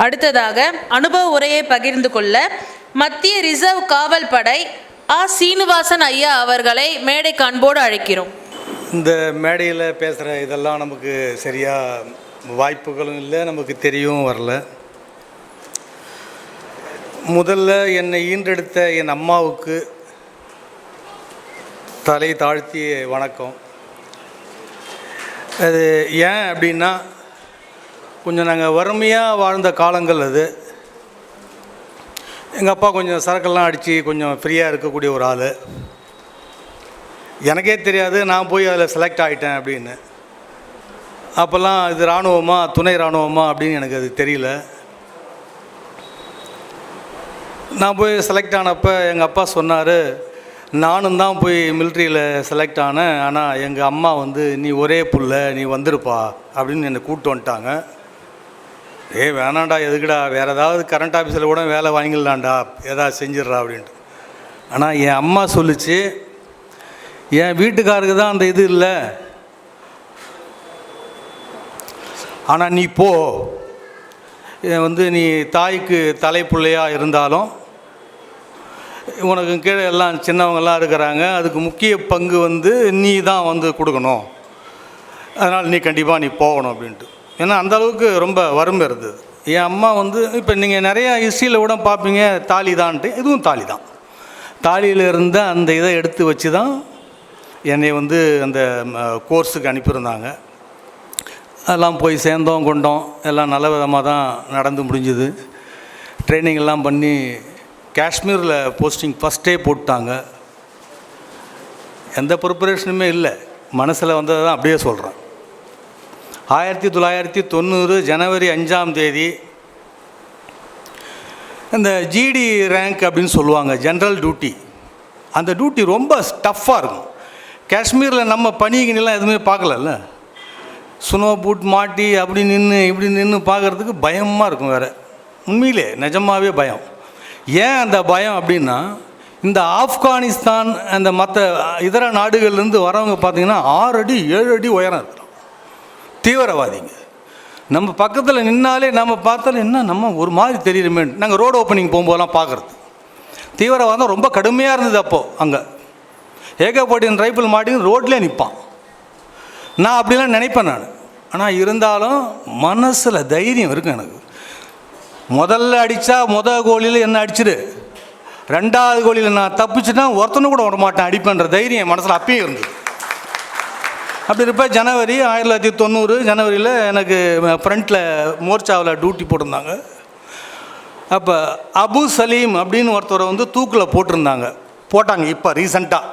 அடுத்ததாக அனுபவ உரையை பகிர்ந்து கொள்ள மத்திய ரிசர்வ் காவல் படை ஆ. சீனிவாசன் ஐயா அவர்களை மேடை காண்போடு அழைக்கிறோம். இந்த மேடையில் பேசுகிற இதெல்லாம் நமக்கு சரியாக வாய்ப்புகளும் இல்லை நமக்கு தெரியவும் வரல. முதல்ல என்னை ஈன்றெடுத்த என் அம்மாவுக்கு தலை தாழ்த்தி வணக்கம். அது ஏன் அப்படின்னா கொஞ்சம் நாங்கள் வறுமையாக வாழ்ந்த காலங்கள் அது. எங்கள் அப்பா கொஞ்சம் சரக்கெல்லாம் அடித்து கொஞ்சம் ஃப்ரீயாக இருக்கக்கூடிய ஒரு ஆள். எனக்கே தெரியாது நான் போய் அதில் செலக்ட் ஆகிட்டேன் அப்படின்னு. அப்போல்லாம் இது இராணுவமா துணை இராணுவமா அப்படின்னு எனக்கு அது தெரியல. நான் போய் செலக்ட் ஆனப்போ எங்கள் அப்பா சொன்னார் நானும் தான் போய் மிலிட்ரியில் செலக்ட் ஆனேன் ஆனால் எங்கள் அம்மா வந்து நீ ஒரே புள்ள நீ வந்திருப்பா அப்படின்னு என்னை கூப்பிட்டு வந்துட்டாங்க. ஏ வேணாண்டா எதுக்குடா? வேறு ஏதாவது கரண்ட் ஆஃபீஸில் கூட வேலை வாங்கிடலாம்டா. ஏதாவது செஞ்சிட்றா அப்படின்ட்டு. ஆனால் என் அம்மா சொல்லுச்சு என் வீட்டுக்காருக்கு தான் அந்த இது இல்லை. ஆனால் நீ போ. வந்து நீ தாய்க்கு தலைப்புள்ளையாக இருந்தாலும் உனக்கு கீழே எல்லாம் சின்னவங்கெல்லாம் இருக்கிறாங்க அதுக்கு முக்கிய பங்கு வந்து நீ தான் வந்து கொடுக்கணும். அதனால் நீ கண்டிப்பாக நீ போகணும் அப்படின்ட்டு. ஏன்னா அந்த அளவுக்கு ரொம்ப வறுமை இருந்தது. என் அம்மா வந்து இப்போ நீங்கள் நிறையா ஹிஸ்ட்ரியில் கூட பார்ப்பீங்க தாலி தான்ட்டு இதுவும் தாலி தான் தாலியில் இருந்த அந்த இதை எடுத்து வச்சு தான் என்னை வந்து அந்த கோர்ஸுக்கு அனுப்பியிருந்தாங்க. அதெல்லாம் போய் சேர்ந்தோம் கொண்டோம். எல்லாம் நல்ல விதமாக தான் நடந்து முடிஞ்சுது. ட்ரைனிங் எல்லாம் பண்ணி காஷ்மீரில் போஸ்டிங் ஃபஸ்ட்டே போட்டாங்க. எந்த ப்ரிப்பரேஷனுமே இல்லை. மனசில் வந்ததை தான் அப்படியே சொல்கிறேன் ஆயிரத்தி தொள்ளாயிரத்தி தொண்ணூறு ஜனவரி அஞ்சாம் தேதி இந்த ஜிடி ரேங்க் அப்படின்னு சொல்லுவாங்க ஜென்ரல் டியூட்டி அந்த டியூட்டி ரொம்ப டஃப்பாக இருக்கும். காஷ்மீரில் நம்ம பனிகினிலாம் எதுவுமே பார்க்கலல்ல. சுனோ பூட் மாட்டி அப்படி நின்று இப்படி நின்று பார்க்குறதுக்கு பயமாக இருக்கும் வேறு. உண்மையிலே நிஜமாகவே பயம். ஏன் அந்த பயம் அப்படின்னா இந்த ஆப்கானிஸ்தான் அந்த மற்ற இதர நாடுகள்லேருந்து வரவங்க பார்த்தீங்கன்னா ஆறு அடி ஏழு அடி உயரம் இருக்கிறோம் தீவிரவாதிங்க. நம்ம பக்கத்தில் நின்னாலே நம்ம பார்த்தாலும் என்ன நம்ம ஒரு மாதிரி தெரியுமே. நாங்கள் ரோடு ஓப்பனிங் போகும்போதெல்லாம் பார்க்குறது. தீவிரவாதம் ரொம்ப கடுமையாக இருந்தது அப்போது அங்கே. ஏகப்பட்டின் ரைஃபிள் மாட்டி ரோட்லேயே நிற்பான் நான் அப்படிலாம் நினைப்பேன் நான். ஆனால் இருந்தாலும் மனசில் தைரியம் இருக்குது எனக்கு. முதல்ல அடித்தா முத கோழியில் என்ன அடிச்சிடு ரெண்டாவது கோழியில் நான் தப்பிச்சுட்டா ஒருத்தனும் கூட விடமாட்டேன் அடிப்பேன்ற தைரியம் மனசில் அப்பயும் இருந்தது. அப்படி இருப்ப ஜனவரி ஆயிரத்தி தொள்ளாயிரத்தி தொண்ணூறு ஜனவரியில் எனக்கு ஃப்ரண்ட்டில் மோர்ச்சாவில் டியூட்டி போட்டிருந்தாங்க. அப்போ அபு சலீம் அப்படின்னு ஒருத்தரை வந்து தூக்கில் போட்டிருந்தாங்க. போட்டாங்க இப்போ ரீசண்டாக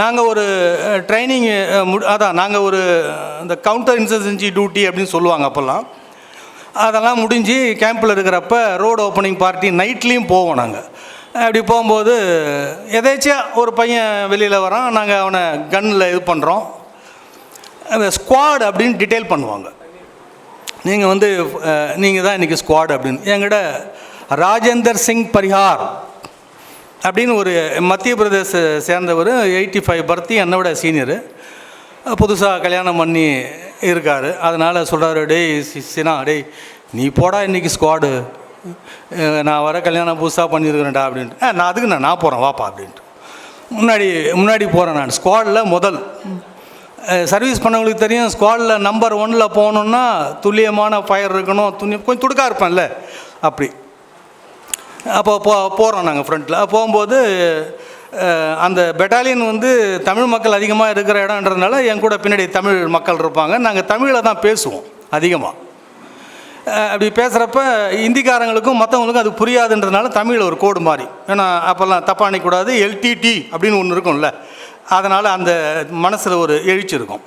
நாங்கள் ஒரு ட்ரைனிங் அதான் நாங்கள் ஒரு இந்த கவுண்டர் இன்சர்ஜென்சி டியூட்டி அப்படின்னு சொல்லுவாங்க அப்போல்லாம். அதெல்லாம் முடிஞ்சு கேம்பில் இருக்கிறப்ப ரோடு ஓப்பனிங் பார்ட்டி நைட்லேயும் போவோம் நாங்கள் அப்படி போகும்போது எதேச்சியாக ஒரு பையன் வெளியில் வரான். நாங்கள் அவனை கன்னில் இது பண்ணுறோம் அந்த ஸ்குவாட் அப்படின்னு டீட்டெயில் பண்ணுவாங்க. நீங்கள் வந்து நீங்கள் தான் இன்றைக்கி ஸ்குவாட் அப்படின்னு. என்கிட்ட ராஜேந்தர் சிங் பரிஹார் அப்படின்னு ஒரு மத்திய பிரதேச சேர்ந்தவர் எயிட்டி ஃபைவ் பர்த்தி என்னை விட புதுசாக கல்யாணம் பண்ணி இருக்கார். அதனால் சொல்கிறாரு டேய் சி- சினா டேய் நீ போடா இன்றைக்கி ஸ்குவாடு நான் வர கல்யாணம் புதுசாக பண்ணியிருக்கிறேன்டா அப்படின்ட்டு. நான் அதுக்கு நான் நான் போகிறேன் வாப்பா அப்படின்ட்டு. முன்னாடி முன்னாடி போகிறேன் நான். ஸ்குவாடில் முதல். சர்வீஸ் பண்ணவங்களுக்கு தெரியும் ஸ்குவாடில் நம்பர் ஒன்னில் போகணுன்னா துல்லியமான ஃபயர் இருக்கணும் துணி கொஞ்சம் துடுக்கா இருப்பேன்ல அப்படி. அப்போ போ போகிறோம் நாங்கள் ஃப்ரண்ட்டில் போகும்போது அந்த பெட்டாலியன் வந்து தமிழ் மக்கள் அதிகமாக இருக்கிற இடம்ன்றதுனால என் கூட பின்னாடி தமிழ் மக்கள் இருப்பாங்க. நாங்கள் தமிழில் தான் பேசுவோம் அதிகமாக அப்படி பேசுகிறப்ப இந்திக்காரங்களுக்கும் மற்றவங்களுக்கும் அது புரியாதுன்றதுனால தமிழில் ஒரு கோடு மாதிரி ஏன்னா அப்போல்லாம் தப்பாக நினைக்கக்கூடாது எல்டிடி அப்படின்னு ஒன்று இருக்கும்ல. அதனால் அந்த மனசில் ஒரு எழுச்சி இருக்கும்.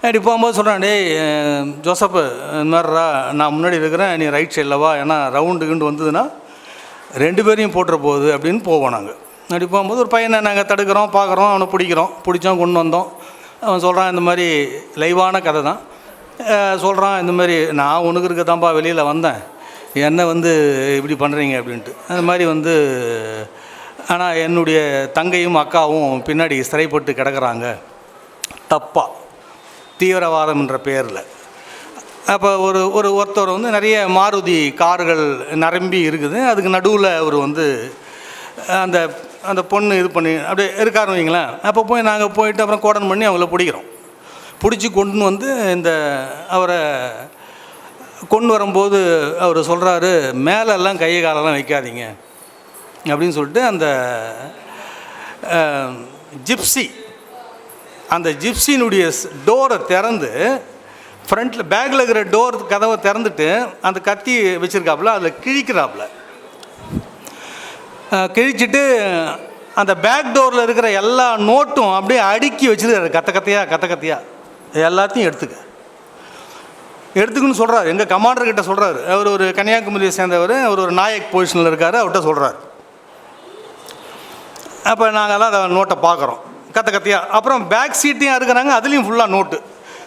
அப்படி போகும்போது சொல்கிறேன் டேய் ஜோசப்பு இந்த மாதிரிடா நான் முன்னாடி இருக்கிறேன் நீ ரைட் சைடில் வா. ஏன்னா ரவுண்டு கிண்டு வந்ததுன்னா ரெண்டு பேரையும் போட்டுற போகுது அப்படின்னு போவோம் நாங்கள் அப்படி போகும்போது ஒரு பையனை நாங்கள் தடுக்கிறோம் பார்க்குறோம் அவனை பிடிக்கிறோம் பிடிச்சோம் கொண்டு வந்தோம். அவன் சொல்கிறான் இந்த மாதிரி லைவான கதை தான். சொல்கிறான் இந்த மாதிரி நான் உனக்கு இருக்க தான்ப்பா வெளியில் வந்தேன். என்ன வந்து இப்படி பண்ணுறீங்க அப்படின்ட்டு. அந்த மாதிரி வந்து ஆனால் என்னுடைய தங்கையும் அக்காவும் பின்னாடி சிறைப்பட்டு கிடக்குறாங்க. தப்பாக தீவிரவாதம் என்ற பெயரில் அப்போ ஒரு ஒரு ஒருத்தர் வந்து நிறைய மாருதி கார்கள் நிரம்பி இருக்குது. அதுக்கு நடுவில் அவர் வந்து அந்த அந்த பொண்ணு இது பண்ணி அப்படியே இருக்காரு வைங்களேன். அப்போ போய் நாங்கள் போயிட்டு அப்புறம் கோடன் பண்ணி அவங்கள பிடிக்கிறோம். பிடிச்சி கொண்டு வந்து இந்த அவரை கொண்டு வரும்போது அவர் சொல்கிறாரு மேலெல்லாம் கை காலெல்லாம் வைக்காதீங்க. அப்படின்னு சொல்லிட்டு அந்த ஜிப்சி அந்த ஜிப்சினுடைய டோரை திறந்து ஃப்ரண்ட்டில் பேக்கில் இருக்கிற டோர் கதவை திறந்துட்டு அந்த கத்தி வச்சுருக்காப்புல அதில் கிழிக்கிறாப்புல. கிழிச்சிட்டு அந்த பேக் டோரில் இருக்கிற எல்லா நோட்டும் அப்படியே அடுக்கி வச்சுருக்காரு கத்த கத்தையாக கத்த கத்தையாக எல்லாத்தையும் எடுத்துக்க. எடுத்துக்குன்னு சொல்கிறார் எங்கள் கமாண்டர்கிட்ட சொல்கிறாரு அவர் ஒரு கன்னியாகுமரியை சேர்ந்தவர் அவர் ஒரு நாயக் பொசிஷனில் இருக்கார் அவர்கிட்ட சொல்கிறார் அப்போ நாங்கள்லாம் அதை நோட்டை பார்க்குறோம். கத்த கத்தியா. அப்புறம் பேக் சீட்டையும் இருக்கிறாங்க அதுலேயும் ஃபுல்லாக நோட்டு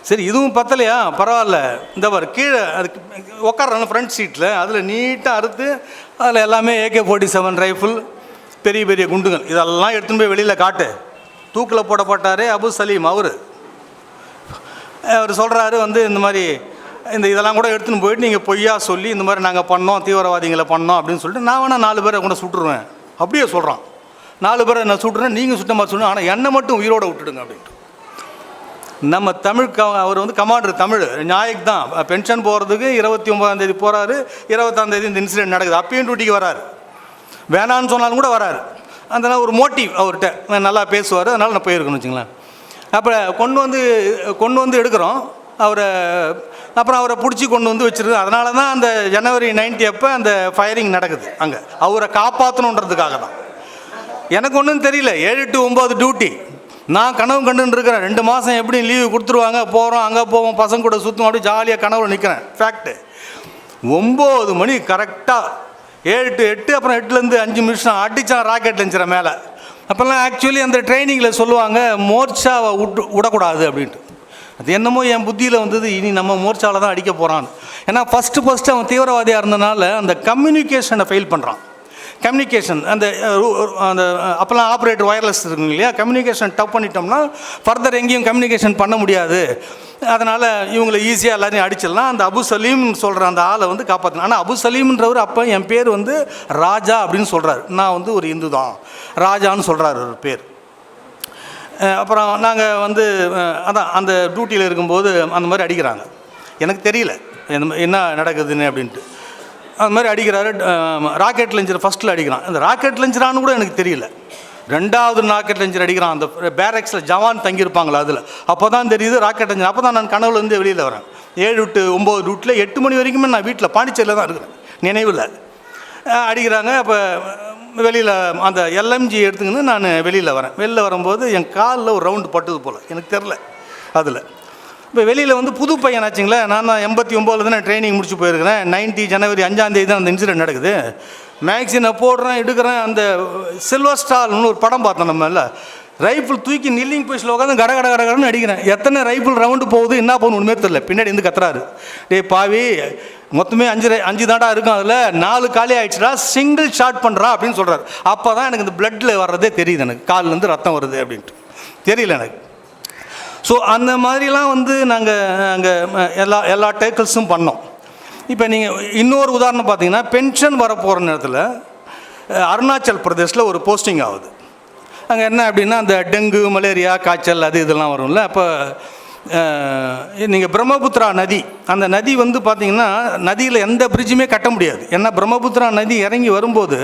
சரி இதுவும் பத்தலையா? பரவாயில்ல. இந்த பாரு கீழே அது உட்காடுறாங்க ஃப்ரண்ட் சீட்டில் அதில் நீட்டாக அறுத்து அதில் எல்லாமே ஏகே ஃபோர்ட்டி செவன் ரைஃபிள் பெரிய பெரிய குண்டுகள். இதெல்லாம் எடுத்துன்னு போய் வெளியில் காட்டு. தூக்கில் போடப்பட்டாரே அபு சலீம் அவர். அவர் சொல்கிறாரு வந்து இந்த மாதிரி இந்த இதெல்லாம் கூட எடுத்துன்னு போயிட்டு நீங்கள் பொய்யா சொல்லி இந்த மாதிரி நாங்கள் பண்ணோம் தீவிரவாதிகளை பண்ணோம் அப்படின்னு சொல்லிட்டு நான் வேணால் நாலு பேரை கூட சுட்டுருவேன். அப்படியே சொல்கிறான் நாலு பேரை நான் சுட்டுறேன் நீங்கள் சுட்ட மாதிரி சொல்லணும் ஆனால் என்னை மட்டும் உயிரோட விட்டுடுங்க அப்படின்ட்டு. நம்ம தமிழ் க அவர் வந்து கமாண்டர் தமிழ் நாயக் தான். பென்ஷன் போகிறதுக்கு இருபத்தி ஒன்பதாம் தேதி போகிறாரு இருபத்தாம் தேதி இந்த இன்சிடென்ட் நடக்குது. அப்பயும் டியூட்டிக்கு வராரு. வேணான்னு சொன்னாலும் கூட வராரு. அந்த ஒரு மோட்டிவ் அவர்கிட்ட. நல்லா பேசுவார். அதனால் நான் போயிருக்கேன்னு வச்சுங்களேன். அப்போ கொண்டு வந்து கொண்டு வந்து எடுக்கிறோம். அவரை அப்புறம் அவரை பிடிச்சி கொண்டு வந்து வச்சிருக்கு அதனால தான் அந்த ஜனவரி நைன்டி அப்போ அந்த ஃபயரிங் நடக்குது அங்கே. அவரை காப்பாற்றணுன்றதுக்காக தான் எனக்கு ஒன்றும் தெரியல. ஏழு டு ஒம்பது டியூட்டி நான் கனவு கண்டுன்னு இருக்கிறேன். ரெண்டு மாதம் எப்படி லீவு கொடுத்துருவாங்க? போகிறோம் அங்கே போவோம் பசங்க கூட சுற்றும் அப்படியே ஜாலியாக கனவு நிற்கிறேன் ஃபேக்ட்டு ஒம்பது மணி கரெக்டாக ஏழு டு எட்டு அப்புறம் எட்டுலேருந்து அஞ்சு நிமிஷம் அடித்தான் ராக்கெட் லஞ்சிற மேலே. அப்போல்லாம் ஆக்சுவலி அந்த ட்ரைனிங்கில் சொல்லுவாங்க மோர்ச்சாவை விட்டு விடக்கூடாது அப்படின்ட்டு. அது என்னமோ என் புத்தியில் வந்தது இனி நம்ம மோர்ச்சாவில் தான் அடிக்க போகிறான்னு ஏன்னா ஃபஸ்ட்டு ஃபஸ்ட்டு அவன் தீவிரவாதியாக இருந்தனால அந்த கம்யூனிகேஷனை ஃபெயில் பண்ணுறான் கம்யூனிகேஷன் அந்த அந்த அப்போல்லாம் ஆப்ரேட்டர் ஒயர்லெஸ் இருக்குங்க இல்லையா? கம்யூனிகேஷன் டப் பண்ணிட்டோம்னா ஃபர்தர் எங்கேயும் கம்யூனிகேஷன் பண்ண முடியாது. அதனால் இவங்களை ஈஸியாக எல்லாரையும் அடிச்சிடலாம். அந்த அபு சலீம்னு சொல்கிற அந்த ஆளை வந்து காப்பாற்றணும் ஆனால் அபு சலீம்ன்றவர் அப்போ என் பேர் வந்து ராஜா அப்படின்னு சொல்கிறாரு நான் வந்து ஒரு இந்து தான். ராஜான்னு சொல்கிறாரு ஒரு பேர். அப்புறம் நாங்கள் வந்து அதான் அந்த டியூட்டியில் இருக்கும்போது அந்த மாதிரி அடிக்கிறாங்க. எனக்கு தெரியல. என்ன நடக்குதுன்னு அப்படின்ட்டு. அந்த மாதிரி அடிக்கிறாரு ராக்கெட் லெஞ்சர் ஃபஸ்ட்டில் அடிக்கிறான். இந்த ராக்கெட் லெஞ்சரானு கூட எனக்கு தெரியல. ரெண்டாவது ராக்கெட் லெஞ்சர் அடிக்கிறான். அந்த பேரக்ஸில் ஜவான் தங்கியிருப்பாங்களா அதில். அப்போ தான் தெரியுது ராக்கெட் லெஞ்சர் அப்போ தான் நான் கனவுலேருந்து வெளியில் வரேன். ஏழு டு ஒம்பது ரூட்டில் எட்டு மணி வரைக்குமே நான் வீட்டில் பாண்டிச்சேரியில் தான் இருக்கிறேன். நினைவில். அடிக்கிறாங்க. அப்போ வெளியில் அந்த எல்எம்ஜி எடுத்துக்கின்னு நான் வெளியில் வரேன். வெளியில் வரும்போது என் காலில் ஒரு ரவுண்டு பட்டது போல். எனக்கு தெரில அதில். இப்போ வெளியில் வந்து புது பையன் ஆச்சுங்களே நான் தான் எண்பத்தி ஒம்போதில் தான் ட்ரைனிங் முடிச்சு போயிருக்கிறேன். நைன்ட்டி ஜனவரி அஞ்சாந்தேதி தான் அந்த இன்சிடென்ட் நடக்குது. மேக்சினை போடுறேன் எடுக்கிறேன் அந்த சில்வர் ஸ்டால்னு ஒரு படம் பார்த்தோம் நம்ம இல்லை ரைஃபிள் தூக்கி நில்லிங் பொசிஷனில் உட்காந்து கட கட கட கடன்னு அடிக்கிறேன். எத்தனை ரைஃபிள் ரவுண்டு போகுது என்ன போகணும் ஒன்றுமே தெரியல. பின்னாடி இருந்து கத்துறாரு. டேய் பாவி மொத்தமே அஞ்சு ரை- அஞ்சு தாண்டா இருக்கும் அதில். நாலு காலி ஆயிடுச்சுடா சிங்கிள் ஷாட் பண்ணுறா அப்படின்னு சொல்கிறாரு அப்போ தான் எனக்கு இந்த பிளட்டில் வர்றதே தெரியுது எனக்கு. கால்லேருந்து ரத்தம் வருது அப்படின்ட்டு. தெரியல எனக்கு. ஸோ அந்த மாதிரிலாம் வந்து நாங்கள் அங்கே எல்லா எல்லா டேக்கிள்ஸும் பண்ணோம். இப்போ நீங்கள் இன்னொரு உதாரணம் பார்த்தீங்கன்னா பென்ஷன் வரப்போகிற நேரத்தில் அருணாச்சல் பிரதேஷில் ஒரு போஸ்டிங் ஆகுது. அங்கே என்ன அப்படின்னா அந்த டெங்கு மலேரியா காய்ச்சல் அது இதெல்லாம் வரும்ல. அப்போ நீங்கள் பிரம்மபுத்திரா நதி. அந்த நதி வந்து பார்த்தீங்கன்னா நதியில் எந்த பிரிட்ஜுமே கட்ட முடியாது. ஏன்னா பிரம்மபுத்திரா நதி இறங்கி வரும்போது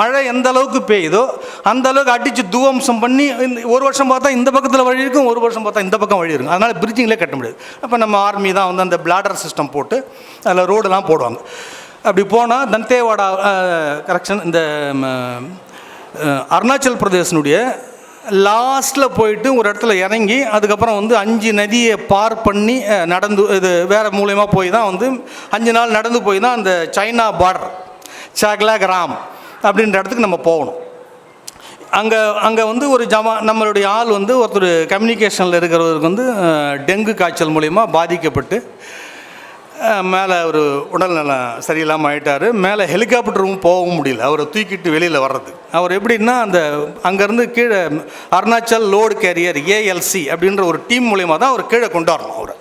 மழை எந்த அளவுக்கு பெய்யுதோ அந்த அளவுக்கு அடித்து துவம்சம் பண்ணி இந்த ஒரு வருஷம் பார்த்தா இந்த பக்கத்தில் வழி இருக்கும் ஒரு வருஷம் பார்த்தா இந்த பக்கம் வழி இருக்கும். அதனால் பிரிட்ஜிங்களே கட்ட முடியாது. அப்போ நம்ம ஆர்மி தான் வந்து அந்த பிளாடர் சிஸ்டம் போட்டு அதில் ரோடெல்லாம் போடுவாங்க. அப்படி போனால் தந்தேவாடா கரெக்ஷன் இந்த ம, அருணாச்சல் பிரதேசனுடைய லாஸ்ட்டில் போயிட்டு ஒரு இடத்துல இறங்கி அதுக்கப்புறம் வந்து அஞ்சு நதியை பார் பண்ணி நடந்து இது வேறு மூலயமா போய் தான் வந்து அஞ்சு நாள் நடந்து போய் தான் அந்த சைனா பார்டர் சாக்லா கிராம் அப்படின்ற இடத்துக்கு நம்ம போகணும். அங்கே அங்கே வந்து ஒரு ஜமா நம்மளுடைய ஆள் வந்து ஒருத்தர் கம்யூனிகேஷனில் இருக்கிறவருக்கு வந்து டெங்கு காய்ச்சல் மூலயமா பாதிக்கப்பட்டு மேலே ஒரு உடல்நலம் சரியில்லாமல் ஆயிட்டார். மேலே ஹெலிகாப்டரும் போகவும் முடியல. அவரை தூக்கிட்டு வெளியில் வர்றது. அவர் எப்படின்னா அந்த அங்கேருந்து கீழே அருணாச்சல் லோடு கேரியர் ஏஎல்சி அப்படின்ற ஒரு டீம் மூலயமா தான் அவர் கீழே கொண்டு வரணும் அவரை.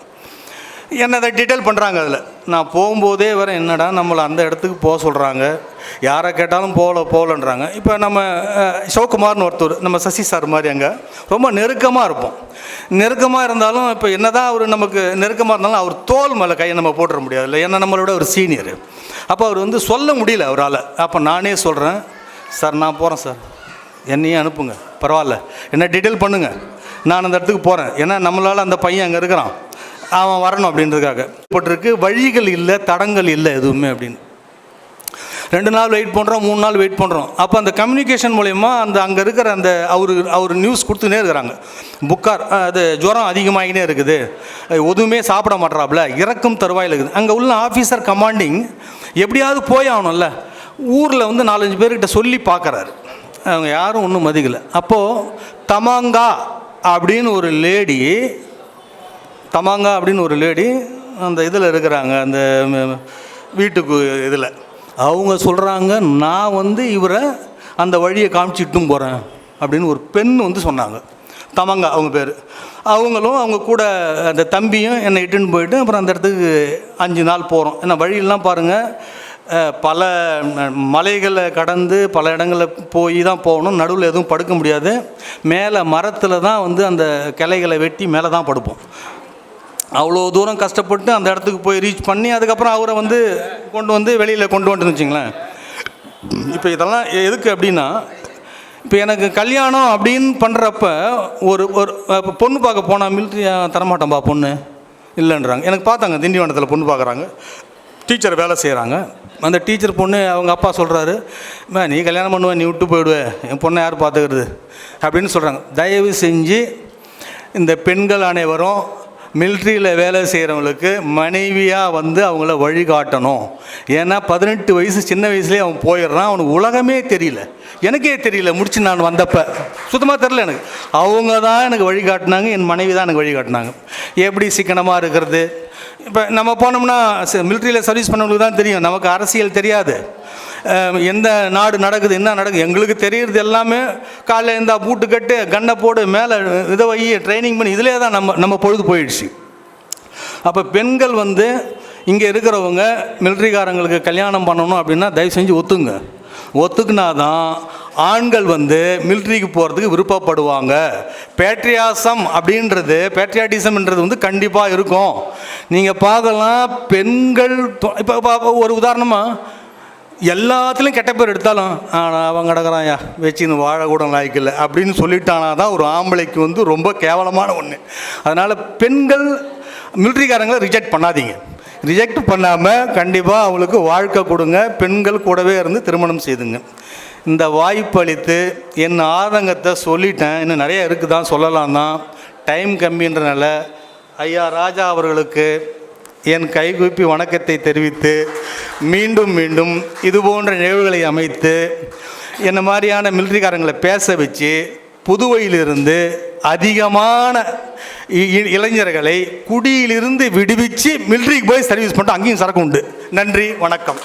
என்ன அதை டீட்டெயில் பண்ணுறாங்க அதில். நான் போகும்போதே வர என்னடா நம்மளை அந்த இடத்துக்கு போக சொல்கிறாங்க யாரை கேட்டாலும் போகல போகலன்றாங்க இப்போ நம்ம சிவகுமார்னு ஒருத்தர் நம்ம சசி சார் மாதிரி அங்கே ரொம்ப நெருக்கமாக இருப்போம். நெருக்கமாக இருந்தாலும் இப்போ என்னதான் அவர் நமக்கு நெருக்கமாக இருந்தாலும் அவர் தோல் மேலே கையை நம்ம போட்டுற முடியாது. இல்லை ஏன்னா நம்மளோட ஒரு சீனியர் அப்போ அவர் வந்து சொல்ல முடியல அவரால். அப்போ நானே சொல்கிறேன் சார் நான் போகிறேன் சார். என்னையும் அனுப்புங்க. பரவாயில்ல. என்ன டீட்டெயில் பண்ணுங்கள் நான் அந்த இடத்துக்கு போகிறேன் ஏன்னா நம்மளால் அந்த பையன் அங்கே இருக்கிறான். அவன் வரணும் அப்படின்றதுக்காக. போட்டிருக்கு வழிகள் இல்லை தடங்கள் இல்லை எதுவுமே அப்படின்னு. ரெண்டு நாள் வெயிட் பண்ணுறோம் மூணு நாள் வெயிட் பண்ணுறோம் அப்போ அந்த கம்யூனிகேஷன் மூலயமா அந்த அங்கே இருக்கிற அந்த அவர் அவர் நியூஸ் கொடுத்துனே இருக்கிறாங்க. புக்கார் அது ஜுரம் அதிகமாகினே இருக்குது. எதுவுமே சாப்பிட மாட்றாப்புல இறக்கும் தருவாயில் இருக்குது. அங்கே உள்ள ஆஃபீஸர் கமாண்டிங் எப்படியாவது போய் ஆகணும்ல. ஊரில் வந்து நாலஞ்சு பேர்கிட்ட சொல்லி பார்க்குறாரு அவங்க யாரும் ஒன்றும் மதிக்கலை. அப்போது தமாங்கா அப்படின்னு ஒரு லேடி தமாங்கா அப்படின்னு ஒரு லேடி அந்த இதில் இருக்கிறாங்க அந்த வீட்டுக்கு இதில். அவங்க சொல்கிறாங்க நான் வந்து இவரை அந்த வழியை காமிச்சிட்டும் போகிறேன் அப்படின்னு ஒரு பெண் வந்து சொன்னாங்க. தமாங்கா அவங்க பேர். அவங்களும் அவங்க கூட அந்த தம்பியும் என்னை இட்டுன்னு போயிட்டு அப்புறம் அந்த இடத்துக்கு அஞ்சு நாள் போகிறோம் ஏன்னா வழியெல்லாம் பாருங்கள் பல மலைகளை கடந்து பல இடங்களில் போய் தான் போகணும். நடுவில் எதுவும் படுக்க முடியாது. மேலே மரத்தில் தான் வந்து அந்த கிளைகளை வெட்டி மேலே தான் படுப்போம். அவ்வளோ தூரம் கஷ்டப்பட்டு அந்த இடத்துக்கு போய் ரீச் பண்ணி அதுக்கப்புறம் அவரை வந்து கொண்டு வந்து வெளியில் கொண்டு வந்துட்டு வச்சிங்களேன். இப்போ இதெல்லாம் எதுக்கு அப்படின்னா இப்போ எனக்கு கல்யாணம் அப்படின்னு பண்ணுறப்ப ஒரு ஒரு இப்போ பொண்ணு பார்க்க போனால் மிலிட்ரி தரமாட்டோம்பா பொண்ணு? இல்லைன்றாங்க. எனக்கு பார்த்தாங்க திண்டிவனத்தில் பொண்ணு பார்க்குறாங்க. டீச்சர் வேலை செய்கிறாங்க அந்த டீச்சர் பொண்ணு அவங்க அப்பா சொல்கிறாரு மே நீ கல்யாணம் பண்ணுவேன் நீ விட்டு போயிடுவே. என் பொண்ணை யார் பார்த்துக்கிறது? அப்படின்னு சொல்கிறாங்க தயவு செஞ்சு இந்த பெண்கள் அனைவரும் மிலிட்ரியில் வேலை செய்கிறவங்களுக்கு மனைவியாக வந்து அவங்கள வழிகாட்டணும். ஏன்னா பதினெட்டு வயசு சின்ன வயசுலேயே அவன் போயிடுறான். அவனுக்கு உலகமே தெரியல. எனக்கே தெரியல முடிச்சு நான் வந்தப்போ. சுத்தமாக தெரில எனக்கு. அவங்க தான் எனக்கு வழிகாட்டினாங்க என் மனைவி தான் எனக்கு வழிகாட்டினாங்க. எப்படி சிக்கனமாக இருக்கிறது? இப்போ நம்ம போனோம்னா மிலிட்ரியில் சர்வீஸ் பண்ணவங்களுக்கு தான் தெரியும். நமக்கு அரசியல் தெரியாது. எந்த நாடு நடக்குது என்ன நடக்குது எங்களுக்கு தெரியறது எல்லாமே காலைல இருந்தால் பூட்டு கட்டு கண்ணை போடு மேலே இதை வை ட்ரைனிங் பண்ணி இதிலே தான் நம்ம நம்ம பொழுது போயிடுச்சு. அப்போ பெண்கள் வந்து இங்கே இருக்கிறவங்க மிலிட்ரிக்காரங்களுக்கு கல்யாணம் பண்ணணும் அப்படின்னா தயவு செஞ்சு ஒத்துங்க. ஒத்துக்குனா தான் ஆண்கள் வந்து மிலிட்ரிக்கு போகிறதுக்கு விருப்பப்படுவாங்க. பேட்ரியாசம் அப்படின்றது பேட்ரியாட்டிசம்ன்றது வந்து கண்டிப்பாக இருக்கும். நீங்கள் பார்க்கலாம் பெண்கள் இப்போ ஒரு உதாரணமாக எல்லாத்துலேயும் கெட்ட பேர் எடுத்தாலும் ஆனால் அவன் கிடக்குறான் யா வச்சுன்னு வாழ கூட லாய்க்கில்ல அப்படின்னு சொல்லிட்டானா தான் ஒரு ஆம்பளைக்கு வந்து ரொம்ப கேவலமான ஒன்று அதனால் பெண்கள் மிலிட்ரிக்காரங்களை ரிஜெக்ட் பண்ணாதீங்க. ரிஜெக்ட் பண்ணாமல் கண்டிப்பாக அவளுக்கு வாழ்க்கை கொடுங்க. பெண்கள் கூடவே இருந்து திருமணம் செய்துங்க. இந்த வாய்ப்பு அளித்து என் ஆதங்கத்தை சொல்லிட்டேன். இன்னும் நிறைய இருக்குது தான் சொல்லலாம் தான் டைம் கம்மின்றனால ஐயா ராஜா அவர்களுக்கு என் கைகூப்பி வணக்கத்தை தெரிவித்து மீண்டும் மீண்டும் இது போன்ற நிகழ்வுகளை அமைத்து என்ன மாதிரியான மிலிட்ரிக்காரங்களை பேச வச்சு புதுவையிலிருந்து அதிகமான இ- இ- இளைஞர்களை குடியிலிருந்து விடுவிச்சு மிலிட்ரிக்கு போய் சர்வீஸ் பண்ணிட்டு அங்கேயும் சரக்கு உண்டு. நன்றி வணக்கம்.